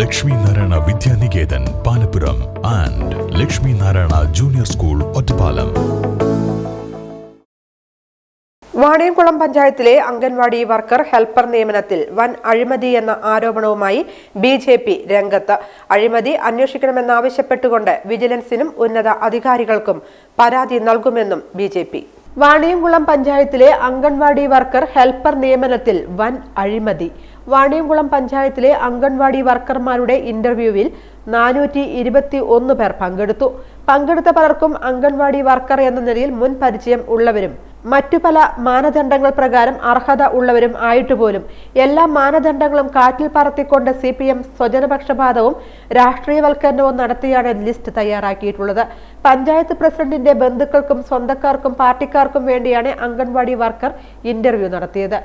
Lakshmi Narayana Vidyaniketan Palappuram and Lakshmi Narayana junior school Ottapalam. Vaniyamkulam പഞ്ചായത്തിലെ anganwadi worker helper നിയമനത്തിൽ വൻ അഴിമതി എന്ന ആരോപണവുമായി ബി ജെ പി രംഗത്ത്. അഴിമതി അന്വേഷിക്കണമെന്നാവശ്യപ്പെട്ടുകൊണ്ട് വിജിലൻസിനും ഉന്നത അധികാരികൾക്കും പരാതി നൽകുമെന്നും ബി ജെ പി. വാണിയംകുളം പഞ്ചായത്തിലെ അംഗൻവാടി വർക്കർ ഹെൽപ്പർ നിയമനത്തിൽ വൻ അഴിമതി. വാണിയംകുളം പഞ്ചായത്തിലെ അംഗൻവാടി വർക്കർമാരുടെ ഇന്റർവ്യൂവിൽ നാനൂറ്റി ഇരുപത്തി ഒന്ന് പേർ പങ്കെടുത്തു. പങ്കെടുത്ത പലർക്കും അംഗൻവാടി വർക്കർ എന്ന നിലയിൽ മുൻ പരിചയം ഉള്ളവരും മറ്റു പല മാനദണ്ഡങ്ങൾ പ്രകാരം അർഹത ഉള്ളവരും ആയിട്ടുപോലും എല്ലാ മാനദണ്ഡങ്ങളും കാറ്റിൽ പറത്തിക്കൊണ്ട് സി പി എം സ്വജനപക്ഷപാതവും രാഷ്ട്രീയവൽക്കരണവും നടത്തിയാണ് ലിസ്റ്റ് തയ്യാറാക്കിയിട്ടുള്ളത്. പഞ്ചായത്ത് പ്രസിഡന്റിന്റെ ബന്ധുക്കൾക്കും സ്വന്തക്കാർക്കും പാർട്ടിക്കാർക്കും വേണ്ടിയാണ് അംഗൻവാടി വർക്കർ ഇന്റർവ്യൂ നടത്തിയത്.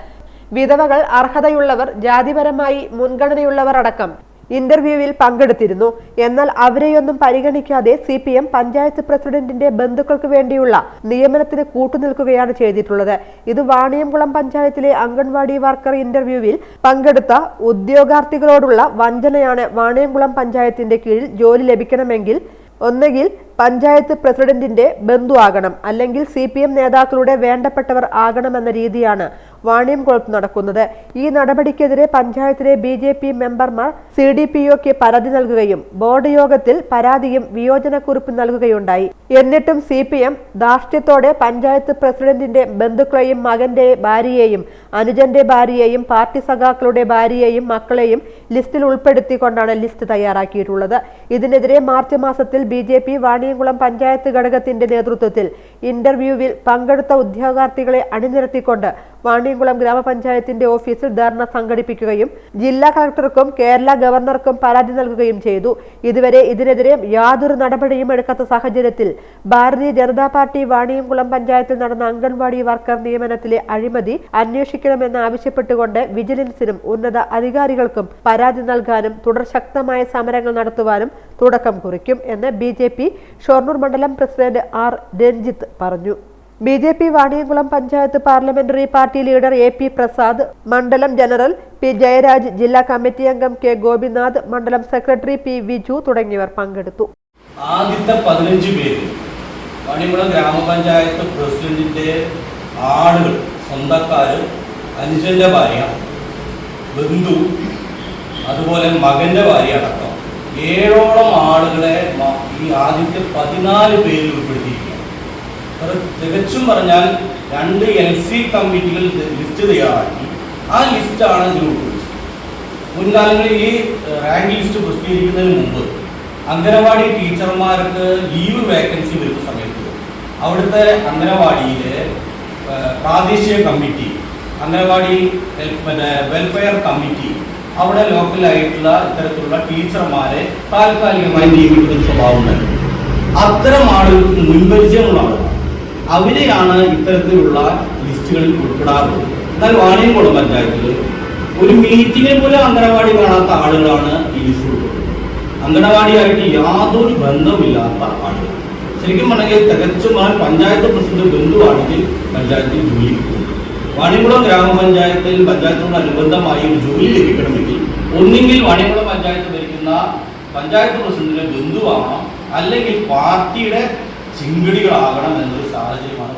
വിധവകൾ അർഹതയുള്ളവർ ജാതിപരമായി മുൻഗണനയുള്ളവർ അടക്കം ഇന്റർവ്യൂവിൽ പങ്കെടുത്തിരുന്നു. എന്നാൽ അവരെയൊന്നും പരിഗണിക്കാതെ സി പി എം പഞ്ചായത്ത് പ്രസിഡന്റിന്റെ ബന്ധുക്കൾക്ക് വേണ്ടിയുള്ള നിയമനത്തിന് കൂട്ടുനിൽക്കുകയാണ് ചെയ്തിട്ടുള്ളത്. ഇത് വാണിയംകുളം പഞ്ചായത്തിലെ അംഗൻവാടി വർക്കർ ഇന്റർവ്യൂവിൽ പങ്കെടുത്ത ഉദ്യോഗാർത്ഥികളോടുള്ള വഞ്ചനയാണ് വാണിയംകുളം പഞ്ചായത്തിന്റെ കീഴിൽ ജോലി ലഭിക്കണമെങ്കിൽ ഒന്നുകിൽ പഞ്ചായത്ത് പ്രസിഡന്റിന്റെ ബന്ധു ആകണം അല്ലെങ്കിൽ സി പി എം നേതാക്കളുടെ വേണ്ടപ്പെട്ടവർ ആകണമെന്ന രീതിയാണ് വാണിയംകുളത്ത് നടക്കുന്നത്. ഈ നടപടിക്കെതിരെ പഞ്ചായത്തിലെ ബി ജെ പി മെമ്പർമാർ സി ഡി പി ഒക്ക് പരാതി നൽകുകയും ബോർഡ് യോഗത്തിൽ പരാതിയും വിയോജനക്കുറിപ്പ് നൽകുകയുണ്ടായി. എന്നിട്ടും സി പി എം ധാർഷ്ട്യത്തോടെ പഞ്ചായത്ത് പ്രസിഡന്റിന്റെ ബന്ധുക്കളെയും മകന്റെ ഭാര്യയെയും അനുജന്റെ ഭാര്യയെയും പാർട്ടി സഖാക്കളുടെ ഭാര്യയെയും മക്കളെയും ലിസ്റ്റിൽ ഉൾപ്പെടുത്തിക്കൊണ്ടാണ് ലിസ്റ്റ് തയ്യാറാക്കിയിട്ടുള്ളത്. ഇതിനെതിരെ മാർച്ച് മാസത്തിൽ B J P Vaniyamkulam panchayat ഘടകത്തിന്റെ നേതൃത്വത്തിൽ ഇന്റർവ്യൂവിൽ പങ്കെടുത്ത ഉദ്യോഗാർത്ഥികളെ അണിനിരത്തിക്കൊണ്ട് വാണിയംകുളം ഗ്രാമപഞ്ചായത്തിന്റെ ഓഫീസിൽ ധർണ സംഘടിപ്പിക്കുകയും ജില്ലാ കളക്ടർക്കും കേരള ഗവർണർക്കും പരാതി നൽകുകയും ചെയ്തു. ഇതുവരെ ഇതിനെതിരെ യാതൊരു നടപടിയും എടുക്കാത്ത സാഹചര്യത്തിൽ ഭാരതീയ ജനതാ പാർട്ടി വാണിയംകുളം പഞ്ചായത്തിൽ നടന്ന അംഗൻവാടി വർക്കർ നിയമനത്തിലെ അഴിമതി അന്വേഷിക്കണമെന്ന് ആവശ്യപ്പെട്ടുകൊണ്ട് വിജിലൻസിനും ഉന്നത അധികാരികൾക്കും പരാതി നൽകാനും തുടർ ശക്തമായ സമരങ്ങൾ നടത്തുവാനും തുടക്കം കുറിക്കും എന്ന് ബി ഷൊർണൂർ മണ്ഡലം പ്രസിഡന്റ് ആർ രഞ്ജിത്ത് പറഞ്ഞു. B J P Vaniyamkulam panchayat parliamentary party leader A P Prasad മണ്ഡലം ജനറൽ പി ജയരാജ് ജില്ലാ കമ്മിറ്റി അംഗം കെ ഗോപിനാഥ് മണ്ഡലം സെക്രട്ടറി പി വിജു തുടങ്ങിയവർ പങ്കെടുത്തു. ആദ്യത്തെ പതിനഞ്ച് പേര് വാണിയംകുളം ഗ്രാമപഞ്ചായത്ത് പ്രസിഡന്റിന്റെ ആളുകൾ സ്വന്തക്കാര് അനുജന്റെ ഭാര്യ ബന്ധു അതുപോലെ മകന്റെ ഭാര്യ അടക്കം. ഏഴോളം ആളുകളെ ഈ ആദ്യത്തെ പതിനാല് പേരിൽ ഉൾപ്പെടുത്തിയിരിക്കുകയാണ് അത് തികച്ചും പറഞ്ഞാൽ രണ്ട് എൽ സി കമ്മിറ്റികൾ ലിസ്റ്റ് തയ്യാറാക്കി. ആ ലിസ്റ്റാണ് ഗ്രൂപ്പ് മുൻകാലങ്ങളിൽ ഈ റാങ്ക് ലിസ്റ്റ് പ്രസിദ്ധീകരിക്കുന്നതിന് മുമ്പ് അംഗനവാടി ടീച്ചർമാർക്ക് ലീവ് വേക്കൻസി വരുന്ന സമയത്ത് അവിടുത്തെ അംഗനവാടിയിലെ പ്രാദേശിക കമ്മിറ്റി അംഗനവാടി വെൽഫെയർ കമ്മിറ്റി അവിടെ ലോക്കലായിട്ടുള്ള ഇത്തരത്തിലുള്ള ടീച്ചർമാരെ താൽക്കാലികമായി നിയമിക്കുന്ന സ്വഭാവം ഉണ്ടായിരുന്നു. അത്തരം ആളുകൾക്ക് മുൻപരിചയമുള്ള ആളുകൾ അവരെയാണ് ഇത്തരത്തിലുള്ള ലിസ്റ്റുകളിൽ ഉൾപ്പെടാറുള്ളത്. എന്നാൽ വാണിയംകുളം പഞ്ചായത്തിൽ ഒരു മീറ്റിങ്ങിൽ പോലും അംഗനവാടി കാണാത്ത ആളുകളാണ് ഈ ലിസ്റ്റിൽ അംഗനവാടിയായിട്ട് യാതൊരു ബന്ധമില്ലാത്ത ആളുകൾ. ശരിക്കും പറഞ്ഞെങ്കിൽ തികച്ചും പഞ്ചായത്ത് പ്രസിഡന്റ് ബന്ധുവാണെങ്കിൽ പഞ്ചായത്തിൽ ജോലി വാണിയംകുളം ഗ്രാമപഞ്ചായത്തിൽ പഞ്ചായത്തിനോട് അനുബന്ധമായി ഒരു ജോലി ലഭിക്കണമെങ്കിൽ ഒന്നുകിൽ വാണിയംകുളം പഞ്ചായത്ത് ഭരിക്കുന്ന പഞ്ചായത്ത് പ്രസിഡന്റിന്റെ ബന്ധുവാണോ അല്ലെങ്കിൽ പാർട്ടിയുടെ ചിങ്കിടികളാകണം എന്നൊരു സാഹചര്യമാണ്